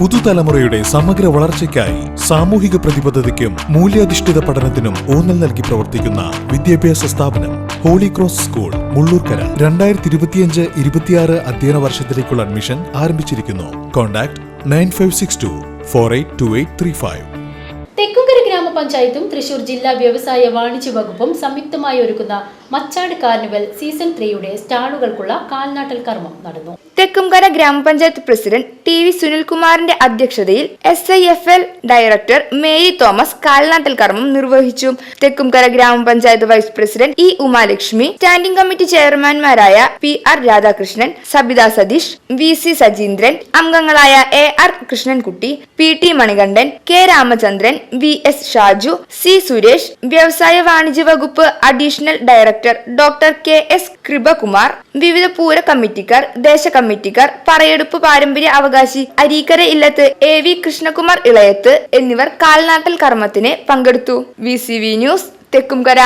പുതുതലമുറയുടെ സമഗ്ര വളർച്ചയ്ക്കായി സാമൂഹിക പ്രതിബദ്ധതയ്ക്കും മൂല്യാധിഷ്ഠിത പഠനത്തിനും ഊന്നൽ നൽകി പ്രവർത്തിക്കുന്ന വിദ്യാഭ്യാസ സ്ഥാപനം ഹോളി ക്രോസ് സ്കൂൾ മുള്ളൂർക്കര. രണ്ടായിരത്തി ഇരുപത്തിയഞ്ച് ഇരുപത്തിയാറ് അധ്യയന വർഷത്തിലേക്കുള്ള അഡ്മിഷൻ ആരംഭിച്ചിരിക്കുന്നു. Contact nine five six two four eight two eight three five. ഗ്രാമപഞ്ചായത്തും Thrissur ജില്ലാ വ്യവസായ വാണിജ്യ വകുപ്പും സംയുക്തമായി ഒരുക്കുന്ന മച്ചാട് കാർണിവൽ സീസൺ ത്രീയുടെ സ്റ്റാളുകൾക്കുള്ള കാൽനാട്ടൽ കർമ്മം നടന്നു. തെക്കുംകര ഗ്രാമപഞ്ചായത്ത് പ്രസിഡന്റ് ടി വി സുനിൽകുമാറിന്റെ അധ്യക്ഷതയിൽ S I F L director Mary Thomas കാൽനാട്ടൽ കർമ്മം നിർവഹിച്ചു. തെക്കുംകര ഗ്രാമപഞ്ചായത്ത് vice president E Umalakshmi standing committee ചെയർമാൻമാരായ P R Radhakrishnan Sabitha Satheesh V C Sajeendran അംഗങ്ങളായ A R Krishnankutty P T Manikandan K Ramachandran V S Shaju C Suresh വ്യവസായ വാണിജ്യ വകുപ്പ് additional director doctor K S Krupakumar വിവിധ പൂര കമ്മിറ്റിക്കാർ ദേശ കമ്മിറ്റിക്കാർ പറയെടുപ്പ് പാരമ്പര്യ അവകാശി അരീക്കര ഇല്ലത്ത് എ വി കൃഷ്ണകുമാർ ഇളയത്ത് എന്നിവർ കാൽനാട്ടൽ കർമ്മത്തിന് പങ്കെടുത്തു. V news Thekkumkara.